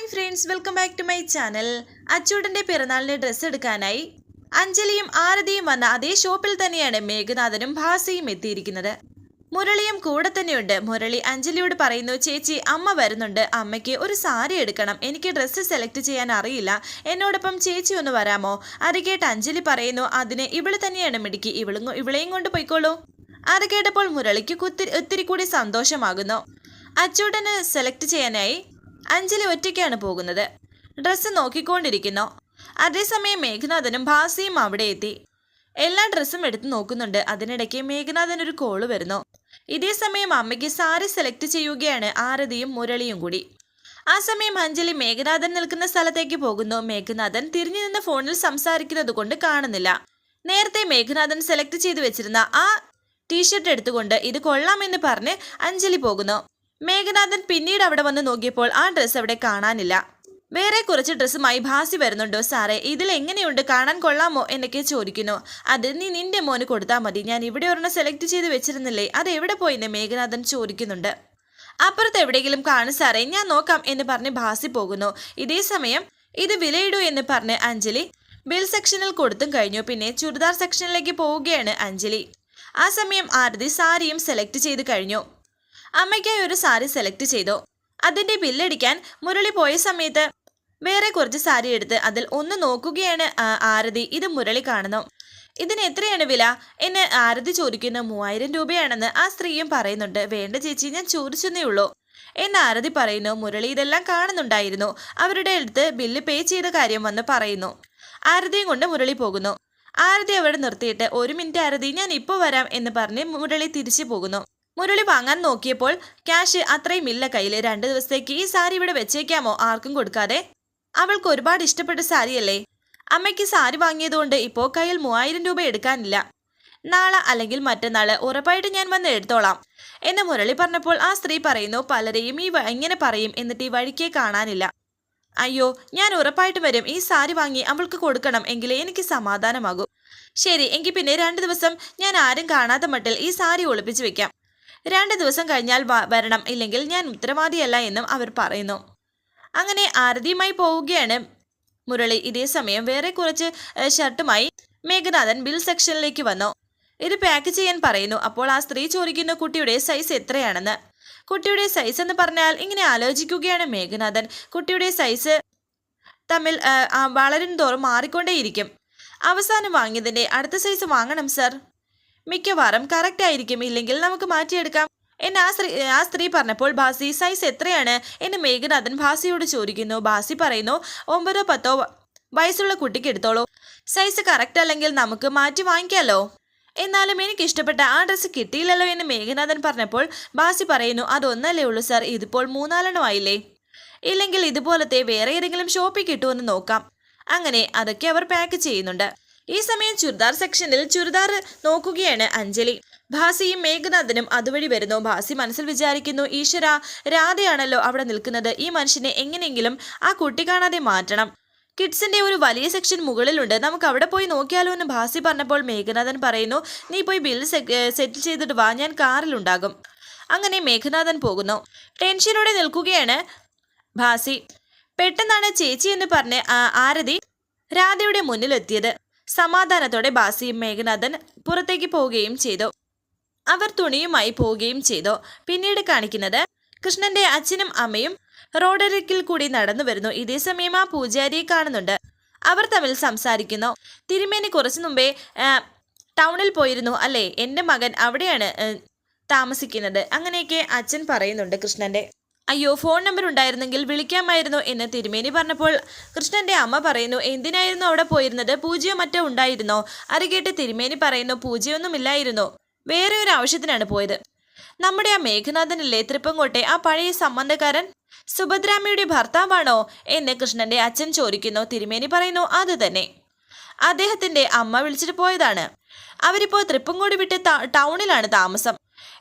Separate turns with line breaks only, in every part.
Hi friends welcome back to my channel. അച്ചൂടന്റെ പിറന്നാളിന് dress എടുക്കാനായി അഞ്ജലിയും ആരതിയും വന്ന അതേ ഷോപ്പിൽ തന്നെയാണ് മേഘനാഥനും ഭാസിയും എത്തിയിരിക്കുന്നത്. മുരളിയും കൂടെ തന്നെയുണ്ട്. മുരളി അഞ്ജലിയോട് പറയുന്നു ചേച്ചി അമ്മ വരുന്നുണ്ട്. അമ്മയ്ക്ക് ഒരു സാരി എടുക്കണം. എനിക്ക് ഡ്രസ്സ് സെലക്ട് ചെയ്യാൻ അറിയില്ല. എന്നോടൊപ്പം ചേച്ചി ഒന്ന് വരാമോ? അത് കേട്ട് അഞ്ജലി പറയുന്നു അതിന് ഇവൾ തന്നെയാണ് മിടുക്കി. ഇവളും ഇവളെയും കൊണ്ട് പോയിക്കോളൂ. അത് കേട്ടപ്പോൾ മുരളിക്ക് കുത്തിരി ഒത്തിരി കൂടി സന്തോഷമാകുന്നു. അച്ചൂട്ടന് സെലക്ട് ചെയ്യാനായി അഞ്ജലി ഒറ്റയ്ക്കാണ് പോകുന്നത്. ഡ്രസ്സ് നോക്കിക്കൊണ്ടിരിക്കുന്നു. അതേസമയം മേഘനാഥനും ഭാസിയും അവിടെ എത്തി. എല്ലാ ഡ്രസ്സും എടുത്ത് നോക്കുന്നുണ്ട്. അതിനിടയ്ക്ക് മേഘനാഥൻ ഒരു കോൾ വരുന്നു. ഇതേ സമയം അമ്മയ്ക്ക് സാരി സെലക്ട് ചെയ്യുകയാണ് ആരതിയും മുരളിയും കൂടി. ആ സമയം അഞ്ജലി മേഘനാഥൻ നിൽക്കുന്ന സ്ഥലത്തേക്ക് പോകുന്നു. മേഘനാഥൻ തിരിഞ്ഞു നിന്ന് ഫോണിൽ സംസാരിക്കുന്നത് കൊണ്ട് കാണുന്നില്ല. നേരത്തെ മേഘനാഥൻ സെലക്ട് ചെയ്തു വെച്ചിരുന്ന ആ ടീഷർട്ട് എടുത്തുകൊണ്ട് ഇത് കൊള്ളാമെന്ന് പറഞ്ഞ് അഞ്ജലി പോകുന്നു. മേഘനാഥൻ പിന്നീട് അവിടെ വന്ന് നോക്കിയപ്പോൾ ആ ഡ്രസ്സ് അവിടെ കാണാനില്ല. വേറെ കുറച്ച് ഡ്രസ്സുമായി ഭാസി വരുന്നുണ്ടോ സാറേ? ഇതിൽ എങ്ങനെയുണ്ട്? കാണാൻ കൊള്ളാമോ? എന്നൊക്കെ ചോദിക്കുന്നു. അത് നീ നിന്റെ മോന് കൊടുത്താൽ മതി. ഞാൻ ഇവിടെ ഒരെണ്ണം സെലക്ട് ചെയ്ത് വെച്ചിരുന്നില്ലേ? അത് എവിടെ പോയിന്ന്? മേഘനാഥൻ ചോദിക്കുന്നുണ്ട്. അപ്പുറത്ത് എവിടെയെങ്കിലും കാണു സാറേ. ഞാൻ നോക്കാം എന്ന് പറഞ്ഞ് ഭാസി പോകുന്നു. ഇതേ സമയം ഇത് വിലയിടൂ എന്ന് പറഞ്ഞ് അഞ്ജലി ബിൽ സെക്ഷനിൽ കൊടുത്തും കഴിഞ്ഞു. പിന്നെ ചുരിദാർ സെക്ഷനിലേക്ക് പോവുകയാണ് അഞ്ജലി. ആ സമയം ആരതി സാരിയും സെലക്ട് ചെയ്ത് കഴിഞ്ഞു. അമ്മയ്ക്കായി ഒരു സാരി സെലക്ട് ചെയ്തു. അതിന്റെ ബില്ലടിക്കാൻ മുരളി പോയ സമയത്ത് വേറെ കുറച്ച് സാരി എടുത്ത് അതിൽ ഒന്ന് നോക്കുകയാണ് ആരതി. ഇത് മുരളി കാണുന്നു. ഇതിന് എത്രയാണ് വില? എന്നെ ആരതി ചോദിക്കുന്ന. മൂവായിരം രൂപയാണെന്ന് ആ സ്ത്രീയും പറയുന്നുണ്ട്. വേണ്ട ചേച്ചി ഞാൻ ചോദിച്ചെന്നേ ഉള്ളൂ. എന്ന് ആരതി പറയുന്നു. മുരളി ഇതെല്ലാം കാണുന്നുണ്ടായിരുന്നു. അവരുടെ അടുത്ത് ബില്ല് പേ ചെയ്ത കാര്യം വന്ന് പറയുന്നു. ആരതിയും കൊണ്ട് മുരളി പോകുന്നു. ആരതി അവിടെ നിർത്തിയിട്ട് ഒരു മിനിറ്റ് ആരതി ഞാൻ ഇപ്പോൾ വരാം എന്ന് പറഞ്ഞ് മുരളി തിരിച്ചു പോകുന്നു. മുരളി വാങ്ങാൻ നോക്കിയപ്പോൾ ക്യാഷ് അത്രയുമില്ല കയ്യിൽ രണ്ട് ദിവസത്തേക്ക് ഈ സാരി ഇവിടെ വെച്ചേക്കാമോ? ആർക്കും കൊടുക്കാതെ. അവൾക്ക് ഒരുപാട് ഇഷ്ടപ്പെട്ട സാരിയല്ലേ? അമ്മയ്ക്ക് സാരി വാങ്ങിയതുകൊണ്ട് ഇപ്പോൾ കയ്യിൽ മൂവായിരം രൂപ എടുക്കാനില്ല. നാളെ അല്ലെങ്കിൽ മറ്റന്നാൾ ഉറപ്പായിട്ട് ഞാൻ വന്ന് എടുത്തോളാം. എന്ന് മുരളി പറഞ്ഞപ്പോൾ ആ സ്ത്രീ പറയുന്നു പലരെയും ഈ എങ്ങനെ പറയും. എന്നിട്ട് ഈ വഴിക്കേ കാണാനില്ല. അയ്യോ ഞാൻ ഉറപ്പായിട്ട് വരും. ഈ സാരി വാങ്ങി അവൾക്ക് കൊടുക്കണം എങ്കിലേ എനിക്ക് സമാധാനമാകും. ശരി എങ്കിൽ പിന്നെ രണ്ട് ദിവസം ഞാൻ ആരും കാണാത്ത മട്ടിൽ ഈ സാരി ഒളിപ്പിച്ചു വെക്കാം. രണ്ട് ദിവസം കഴിഞ്ഞാൽ വരണം. ഇല്ലെങ്കിൽ ഞാൻ ഉത്തരവാദിയല്ല എന്നും അവർ പറയുന്നു. അങ്ങനെ ആരതിയുമായി പോവുകയാണ് മുരളി. ഇതേ സമയം വേറെ കുറച്ച് ഷർട്ടുമായി മേഘനാഥൻ ബിൽ സെക്ഷനിലേക്ക് വന്നു. ഇത് പാക്ക് ചെയ്യാൻ പറയുന്നു. അപ്പോൾ ആ സ്ത്രീ ചോദിക്കുന്ന കുട്ടിയുടെ സൈസ് എത്രയാണെന്ന്? കുട്ടിയുടെ സൈസ് എന്ന് പറഞ്ഞാൽ ഇങ്ങനെ ആലോചിക്കുകയാണ് മേഘനാഥൻ. കുട്ടിയുടെ സൈസ് തമ്മിൽ വളരും തോറും മാറിക്കൊണ്ടേയിരിക്കും. അവസാനം വാങ്ങിയതിന്റെ അടുത്ത സൈസ് വാങ്ങണം സർ മിക്കവാറും കറക്റ്റ് ആയിരിക്കും. ഇല്ലെങ്കിൽ നമുക്ക് മാറ്റിയെടുക്കാം. എന്നെ ആ സ്ത്രീ ആ സ്ത്രീ പറഞ്ഞപ്പോൾ ബാസി സൈസ് എത്രയാണ്? എന്ന് മേഘനാഥൻ ഭാസിയോട് ചോദിക്കുന്നു. ബാസി പറയുന്നു ഒമ്പതോ പത്തോ വയസ്സുള്ള കുട്ടിക്ക് എടുത്തോളൂ. സൈസ് കറക്റ്റ് അല്ലെങ്കിൽ നമുക്ക് മാറ്റി വാങ്ങിക്കാലോ. എന്നാലും എനിക്ക് ഇഷ്ടപ്പെട്ട ആ ഡ്രസ്സ് കിട്ടിയില്ലല്ലോ എന്ന് മേഘനാഥൻ പറഞ്ഞപ്പോൾ ബാസി പറയുന്നു അതൊന്നല്ലേ ഉള്ളൂ സാർ ഇതിപ്പോൾ മൂന്നാലെണ്ണം ആയില്ലേ? ഇല്ലെങ്കിൽ ഇതുപോലത്തെ വേറെ ഏതെങ്കിലും ഷോപ്പിൽ കിട്ടുമെന്ന് നോക്കാം. അങ്ങനെ അതൊക്കെ അവർ പാക്ക് ചെയ്യുന്നുണ്ട്. ഈ സമയം ചുരിദാർ സെക്ഷനിൽ ചുരിദാർ നോക്കുകയാണ് അഞ്ജലി. ഭാസിയും മേഘനാഥനും അതുവഴി വരുന്നു. ഭാസി മനസ്സിൽ വിചാരിക്കുന്നു ഈശ്വര രാധയാണല്ലോ അവിടെ നിൽക്കുന്നത്. ഈ മനുഷ്യനെ എങ്ങനെയെങ്കിലും ആ കുട്ടി കാണാതെ മാറ്റണം. കിഡ്സിന്റെ ഒരു വലിയ സെക്ഷൻ മുകളിലുണ്ട്. നമുക്ക് അവിടെ പോയി നോക്കിയാലോ എന്ന് ഭാസി പറഞ്ഞപ്പോൾ മേഘനാഥൻ പറയുന്നു നീ പോയി ബിൽ സെറ്റിൽ ചെയ്തിട്ട് വാ ഞാൻ കാറിലുണ്ടാകും അങ്ങനെ മേഘനാഥൻ പോകുന്നു. ടെൻഷനോടെ നിൽക്കുകയാണ് ഭാസി. പെട്ടെന്നാണ് ചേച്ചി എന്ന് പറഞ്ഞ് ആരതി രാധയുടെ മുന്നിലെത്തിയത്. സമാധാനത്തോടെ ബാസിയും മേഘനാഥൻ പുറത്തേക്ക് പോവുകയും ചെയ്തു. അവർ തുണിയുമായി പോവുകയും ചെയ്തു. പിന്നീട് കാണിക്കുന്നത് കൃഷ്ണന്റെ അച്ഛനും അമ്മയും റോഡരിക്കിൽ കൂടി നടന്നു വരുന്നു. ഇതേ സമയം ആ പൂജാരിയെ കാണുന്നുണ്ട്. അവർ തമ്മിൽ സംസാരിക്കുന്നു. തിരുമേനി കുറച്ചു മുമ്പേ ടൗണിൽ പോയിരുന്നു അല്ലേ? എന്റെ മകൻ അവിടെയാണ് താമസിക്കുന്നത്. അങ്ങനെയൊക്കെ അച്ഛൻ പറയുന്നുണ്ട് കൃഷ്ണന്റെ. അയ്യോ ഫോൺ നമ്പർ ഉണ്ടായിരുന്നെങ്കിൽ വിളിക്കാമായിരുന്നു എന്ന് തിരുമേനി പറഞ്ഞപ്പോൾ കൃഷ്ണന്റെ അമ്മ പറയുന്നു എന്തിനായിരുന്നു അവിടെ പോയിരുന്നത്? പൂജയോ മറ്റോ ഉണ്ടായിരുന്നോ? അത് കേട്ട് തിരുമേനി പറയുന്നു പൂജയൊന്നുമില്ലായിരുന്നു വേറെ ഒരു ആവശ്യത്തിനാണ് പോയത്. നമ്മുടെ ആ മേഘനാഥനല്ലേ തൃപ്പങ്കോട്ടെ ആ പഴയ സംബന്ധക്കാരൻ? സുഭദ്രാമ്മയുടെ ഭർത്താവാണോ? എന്ന് കൃഷ്ണന്റെ അച്ഛൻ ചോദിക്കുന്നു. തിരുമേനി പറയുന്നു അത് തന്നെ. അദ്ദേഹത്തിന്റെ അമ്മ വിളിച്ചിട്ട് പോയതാണ്. അവരിപ്പോ തൃപ്പങ്കോട് വിട്ട് ടൗണിലാണ് താമസം.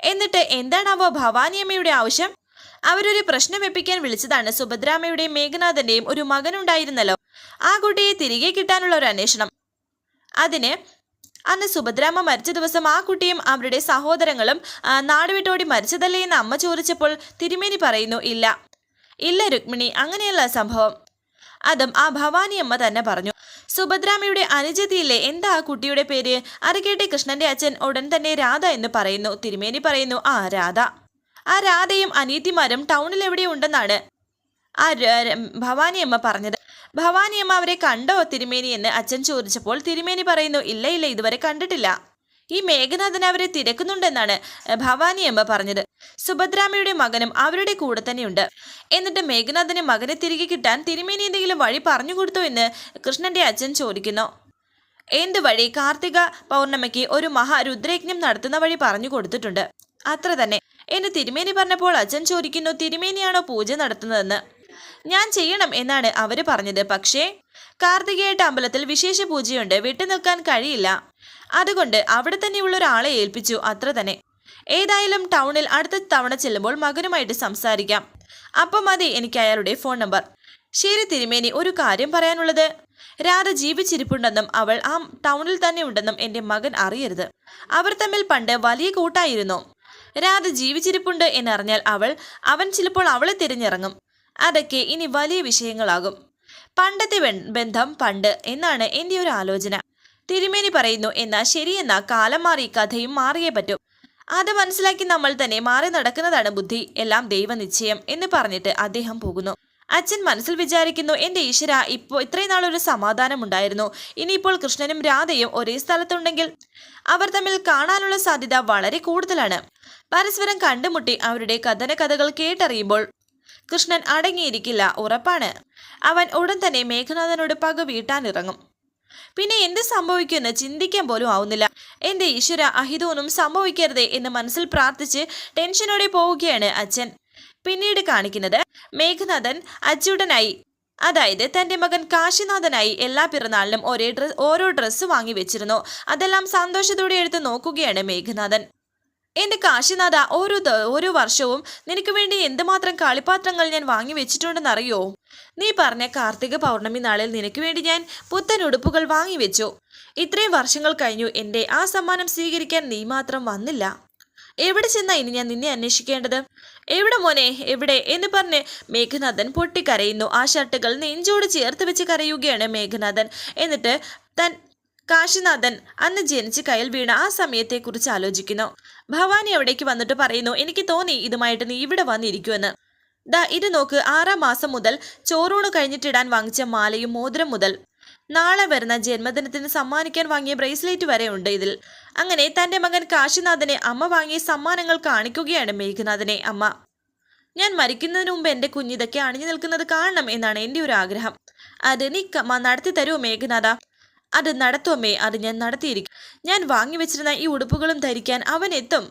എന്നിട്ട് എന്താണാവോ ഭവാനിയമ്മയുടെ ആവശ്യം? അവരൊരു പ്രശ്നം എപ്പിക്കാൻ വിളിച്ചതാണ്. സുഭദ്രാമയുടെയും മേഘനാഥന്റെയും ഒരു മകനുണ്ടായിരുന്നല്ലോ. ആ കുട്ടിയെ തിരികെ കിട്ടാനുള്ള ഒരു അന്വേഷണം. അതിന് അന്ന് സുഭദ്രാമ്മ മരിച്ച ദിവസം ആ കുട്ടിയും അവരുടെ സഹോദരങ്ങളും നാടുവിട്ടോടി മരിച്ചതല്ലേ എന്ന് അമ്മ ചോദിച്ചപ്പോൾ തിരുമേനി പറയുന്നു ഇല്ല. ഇല്ല രുക്മിണി അങ്ങനെയല്ല സംഭവം. അതും ആ ഭവാനിയമ്മ തന്നെ പറഞ്ഞു. സുഭദ്രാമയുടെ അനുജതിയിലെ എന്താ ആ കുട്ടിയുടെ പേര്? അരക്കേട്ടെ കൃഷ്ണന്റെ അച്ഛൻ ഉടൻ തന്നെ രാധ എന്ന് പറയുന്നു. തിരുമേനി പറയുന്നു ആ രാധ. ആ രാധയും അനീതിമാരും ടൗണിൽ എവിടെയോ ഉണ്ടെന്നാണ് ആ ഭവാനിയമ്മ പറഞ്ഞത്. ഭവാനിയമ്മ അവരെ കണ്ടോ തിരുമേനി എന്ന് അച്ഛൻ ചോദിച്ചപ്പോൾ തിരുമേനി പറയുന്നു ഇല്ല ഇല്ല ഇതുവരെ കണ്ടിട്ടില്ല. ഈ മേഘനാഥൻ അവരെ തിരക്കുന്നുണ്ടെന്നാണ് ഭവാനിയമ്മ പറഞ്ഞത്. സുഭദ്രാമയുടെ മകനും അവരുടെ കൂടെ തന്നെയുണ്ട്. എന്നിട്ട് മേഘനാഥന് മകനെ തിരികെ കിട്ടാൻ തിരുമേനി എന്തെങ്കിലും വഴി പറഞ്ഞു കൊടുത്തോ എന്ന് കൃഷ്ണന്റെ അച്ഛൻ ചോദിക്കുന്നു. എന്ത് വഴി? കാർത്തിക പൗർണമിക്ക് ഒരു മഹാരുദ്രയജ്ഞം നടത്തുന്ന വഴി പറഞ്ഞു കൊടുത്തിട്ടുണ്ട്. അത്ര തന്നെ. എന്നെ തിരുമേനി പറഞ്ഞപ്പോൾ അച്ഛൻ ചോദിക്കുന്നു തിരുമേനിയാണോ പൂജ നടത്തുന്നതെന്ന്? ഞാൻ ചെയ്യണം എന്നാണ് അവർ പറഞ്ഞത്. പക്ഷേ കാർത്തികേയട്ട അമ്പലത്തിൽ വിശേഷ പൂജയുണ്ട്. വിട്ടുനിൽക്കാൻ കഴിയില്ല. അതുകൊണ്ട് അവിടെ തന്നെയുള്ള ഒരാളെ ഏൽപ്പിച്ചു. അത്ര തന്നെ. ഏതായാലും ടൗണിൽ അടുത്ത തവണ ചെല്ലുമ്പോൾ മകനുമായിട്ട് സംസാരിക്കാം. അപ്പം മതി എനിക്ക് അയാളുടെ ഫോൺ നമ്പർ. ശരി തിരുമേനി ഒരു കാര്യം പറയാനുള്ളത്. രാധ ജീവിച്ചിരിപ്പുണ്ടെന്നും അവൾ ആ ടൗണിൽ തന്നെ ഉണ്ടെന്നും എന്റെ മകൻ അറിയരുത്. അവർ തമ്മിൽ പണ്ട് വലിയ കൂട്ടായിരുന്നു. രാധ ജീവിച്ചിരിപ്പുണ്ട് എന്നറിഞ്ഞാൽ അവൾ അവൻ ചിലപ്പോൾ അവളെ തിരഞ്ഞിറങ്ങും. അതൊക്കെ ഇനി വലിയ വിഷയങ്ങളാകും. പണ്ടത്തെ ബന്ധം പണ്ട് എന്നാണ് എന്റെ ഒരു ആലോചന. തിരുമേനി പറയുന്നു എന്നാ ശരിയെന്ന കാലം മാറി കഥയും മാറിയേ പറ്റും. അത് മനസ്സിലാക്കി നമ്മൾ തന്നെ മാറി നടക്കുന്നതാണ് ബുദ്ധി. എല്ലാം ദൈവനിശ്ചയം എന്ന് പറഞ്ഞിട്ട് അദ്ദേഹം പോകുന്നു. അച്ഛൻ മനസ്സിൽ വിചാരിക്കുന്നു എന്റെ ഈശ്വര ഇപ്പോ ഇത്രയും നാളൊരു സമാധാനം ഉണ്ടായിരുന്നു. ഇനിയിപ്പോൾ കൃഷ്ണനും രാധയും ഒരേ സ്ഥലത്തുണ്ടെങ്കിൽ അവർ തമ്മിൽ കാണാനുള്ള സാധ്യത വളരെ കൂടുതലാണ്. പരസ്പരം കണ്ടുമുട്ടി അവരുടെ കഥന കഥകൾ കേട്ടറിയുമ്പോൾ കൃഷ്ണൻ അടങ്ങിയിരിക്കില്ല ഉറപ്പാണ്. അവൻ ഉടൻ തന്നെ മേഘനാഥനോട് പക വീട്ടാനിറങ്ങും. പിന്നെ എന്ത് സംഭവിക്കുമെന്ന് ചിന്തിക്കാൻ പോലും ആവുന്നില്ല. എന്റെ ഈശ്വര അഹിതവൊന്നും സംഭവിക്കരുതേ എന്ന് മനസ്സിൽ പ്രാർത്ഥിച്ച് ടെൻഷനോടെ പോവുകയാണ് അച്ഛൻ. പിന്നീട് കാണിക്കുന്നത് മേഘനാഥൻ അച്യുടനായി അതായത് തന്റെ മകൻ കാശിനാഥനായി എല്ലാ പിറന്നാളിനും ഒരേ ഡ്രസ് ഓരോ ഡ്രസ്സ് വാങ്ങി വെച്ചിരുന്നു. അതെല്ലാം സന്തോഷത്തോടെ എടുത്ത് നോക്കുകയാണ് മേഘനാഥൻ. എന്റെ കാശിനാഥ ഓരോ ഓരോ വർഷവും നിനക്ക് വേണ്ടി എന്തുമാത്രം കളിപ്പാത്രങ്ങൾ ഞാൻ വാങ്ങി വെച്ചിട്ടുണ്ടെന്നറിയോ? നീ പറഞ്ഞ കാർത്തിക പൗർണമി നാളിൽ നിനക്ക് വേണ്ടി ഞാൻ പുത്തൻ ഉടുപ്പുകൾ വാങ്ങി വെച്ചു. ഇത്രയും വർഷങ്ങൾ കഴിഞ്ഞു എന്റെ ആ സമ്മാനം സ്വീകരിക്കാൻ നീ മാത്രം വന്നില്ല. എവിടെ ചെന്നാ ഇനി ഞാൻ നിന്നെ അന്വേഷിക്കേണ്ടത്? എവിടെ മോനെ എവിടെ? എന്ന് പറഞ്ഞ് മേഘനാഥൻ പൊട്ടിക്കരയുന്നു. ആ ഷർട്ടുകൾ നെഞ്ചോട് ചേർത്ത് വെച്ച് കരയുകയാണ് മേഘനാഥൻ. എന്നിട്ട് തൻ കാശിനാഥൻ അന്ന് ജനിച്ച് കയ്യിൽ വീണ ആ സമയത്തെക്കുറിച്ച് ആലോചിക്കുന്നു. ഭവാനി അവിടേക്ക് വന്നിട്ട് പറയുന്നു എനിക്ക് തോന്നി ഇതുമായിട്ട് നീ ഇവിടെ വന്നിരിക്കുമെന്ന്. ദാ ഇത് നോക്ക് ആറാം മാസം മുതൽ ചോറൂണ് കഴിഞ്ഞിട്ടിടാൻ വാങ്ങിച്ച മാലയും മോതിരം മുതൽ. നാളെ വരുന്ന ജന്മദിനത്തിന് സമ്മാനിക്കാൻ വാങ്ങിയ ബ്രേസ്ലെറ്റ് വരെ ഉണ്ട് ഇതിൽ. അങ്ങനെ തന്റെ മകൻ കാശിനാഥനെ അമ്മ വാങ്ങിയ സമ്മാനങ്ങൾ കാണിക്കുകയാണ് മേഘനാഥനെ അമ്മ. ഞാൻ മരിക്കുന്നതിന് മുമ്പ് എന്റെ കുഞ്ഞിതൊക്കെ അണിഞ്ഞു നിൽക്കുന്നത് കാണണം എന്നാണ് എന്റെ ഒരു ആഗ്രഹം. അത് നീ നടത്തി തരുമോ മേഘനാഥ? അത് നടത്തുമേ അത് ഞാൻ നടത്തിയിരിക്കും. ഞാൻ വാങ്ങിവെച്ചിരുന്ന ഈ ഉടുപ്പുകളും ധരിക്കാൻ അവൻ എത്തും.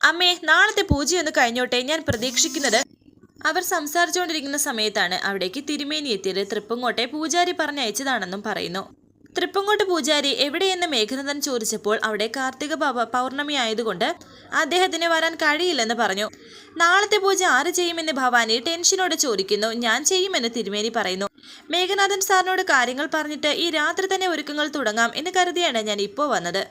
അമ്മേ നാളത്തെ പൂജയൊന്ന് കഴിഞ്ഞോട്ടെ ഞാൻ പ്രതീക്ഷിക്കുന്നത് അവർ സംസാരിച്ചുകൊണ്ടിരിക്കുന്ന സമയത്താണ്. അവിടേക്ക് തിരുമേനി എത്തിയത്. തൃപ്പങ്ങോട്ടെ പൂജാരി പറഞ്ഞയച്ചതാണെന്നും പറയുന്നു. തൃപ്പങ്ങോട്ട് പൂജാരി എവിടെയെന്ന് മേഘനാഥൻ ചോദിച്ചപ്പോൾ അവിടെ കാർത്തിക ബാബ പൗർണമി ആയതുകൊണ്ട് അദ്ദേഹത്തിന് വരാൻ കഴിയില്ലെന്ന് പറഞ്ഞു. നാളത്തെ പൂജ ആര് ചെയ്യുമെന്ന് ഭവാനി ടെൻഷനോടെ ചോദിക്കുന്നു. ഞാൻ ചെയ്യുമെന്ന് തിരുമേനി പറയുന്നു. മേഘനാഥൻ സാറിനോട് കാര്യങ്ങൾ പറഞ്ഞിട്ട് ഈ രാത്രി തന്നെ ഒരുക്കങ്ങൾ തുടങ്ങാം എന്ന് കരുതിയാണ് ഞാൻ ഇപ്പോൾ വന്നത്.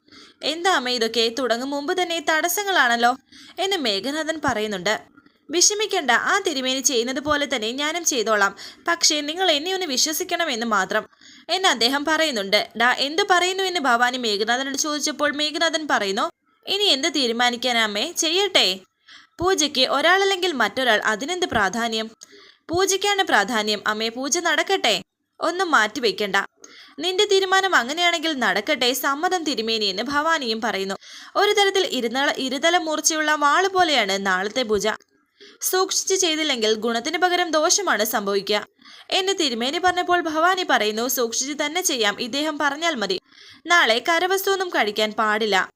എന്താ ഇതൊക്കെ? തുടങ്ങും മുമ്പ് തന്നെ തടസ്സങ്ങളാണല്ലോ? എന്ന് മേഘനാഥൻ പറയുന്നുണ്ട്. വിഷമിക്കണ്ട. ആ തിരുമേനി ചെയ്യുന്നത് പോലെ തന്നെ ഞാനും ചെയ്തോളാം. പക്ഷേ നിങ്ങൾ എന്നെ ഒന്ന് വിശ്വസിക്കണമെന്ന് മാത്രം. എന്ന് അദ്ദേഹം പറയുന്നുണ്ട്. ഡാ എന്ത് പറയുന്നു എന്ന് ഭവാനി മേഘനാഥനോട് ചോദിച്ചപ്പോൾ മേഘനാഥൻ പറയുന്നു ഇനി എന്ത് തീരുമാനിക്കാനമ്മേ ചെയ്യട്ടെ. പൂജയ്ക്ക് ഒരാളല്ലെങ്കിൽ മറ്റൊരാൾ അതിനെന്ത് പ്രാധാന്യം? പൂജയ്ക്കാണ് പ്രാധാന്യം. അമ്മേ പൂജ നടക്കട്ടെ. ഒന്നും മാറ്റിവെക്കണ്ട. നിന്റെ തീരുമാനം അങ്ങനെയാണെങ്കിൽ നടക്കട്ടെ സമ്മതം തിരുമേനി എന്ന് ഭവാനിയും പറയുന്നു. ഒരു തരത്തിൽ ഇരുന്നള ഇരുതല മൂർച്ചയുള്ള വാൾ പോലെയാണ് നാളത്തെ പൂജ. സൂക്ഷിച്ച് ചെയ്തില്ലെങ്കിൽ ഗുണത്തിന് പകരം ദോഷമാണ് സംഭവിക്കുക. എന്നെ തിരുമേനി പറഞ്ഞപ്പോൾ ഭവാനി പറയുന്നു സൂക്ഷിച്ച് തന്നെ ചെയ്യാം ഇദ്ദേഹം പറഞ്ഞാൽ മതി. നാളെ കരവസ്തുവൊന്നും കഴിക്കാൻ പാടില്ല.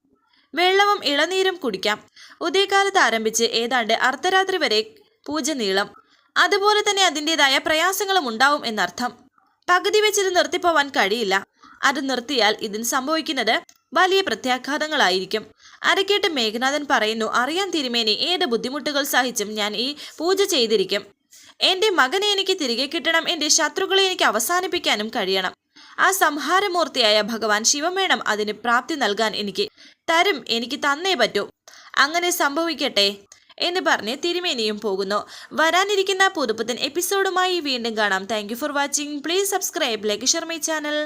വെള്ളവും ഇളനീരും കുടിക്കാം. ഉദയകാലത്ത് ആരംഭിച്ച് ഏതാണ്ട് അർദ്ധരാത്രി വരെ പൂജ നീളം. അതുപോലെ തന്നെ അതിന്റെതായ പ്രയാസങ്ങളും ഉണ്ടാവും എന്നർത്ഥം. പകുതി വെച്ചിത് നിർത്തിപ്പോവാൻ കഴിയില്ല. അത് നിർത്തിയാൽ ഇതിന് സംഭവിക്കുന്നത് വലിയ പ്രത്യാഘാതങ്ങളായിരിക്കും. അരക്കേട്ട് മേഘനാഥൻ പറയുന്നു അറിയാൻ തിരുമേനി ഏത് ബുദ്ധിമുട്ടുകൾ സഹിച്ചും ഞാൻ ഈ പൂജ ചെയ്തിരിക്കും. എന്റെ മകനെ എനിക്ക് തിരികെ കിട്ടണം എന്റെ ശത്രുക്കളെ എനിക്ക് അവസാനിപ്പിക്കാനും കഴിയണം. ആ സംഹാരമൂർത്തിയായ ഭഗവാൻ ശിവമേണം അതിന് പ്രാപ്തി നൽകാൻ എനിക്ക്. തരും എനിക്ക് തന്നേ പറ്റൂ. അങ്ങനെ സംഭവിക്കട്ടെ എന്ന് പറഞ്ഞ് തിരുമേനിയും പോകുന്നു. വരാനിരിക്കുന്ന പുതുപുത്തൻ എപ്പിസോഡുമായി വീണ്ടും കാണാം. Thank for watching please subscribe like share my channel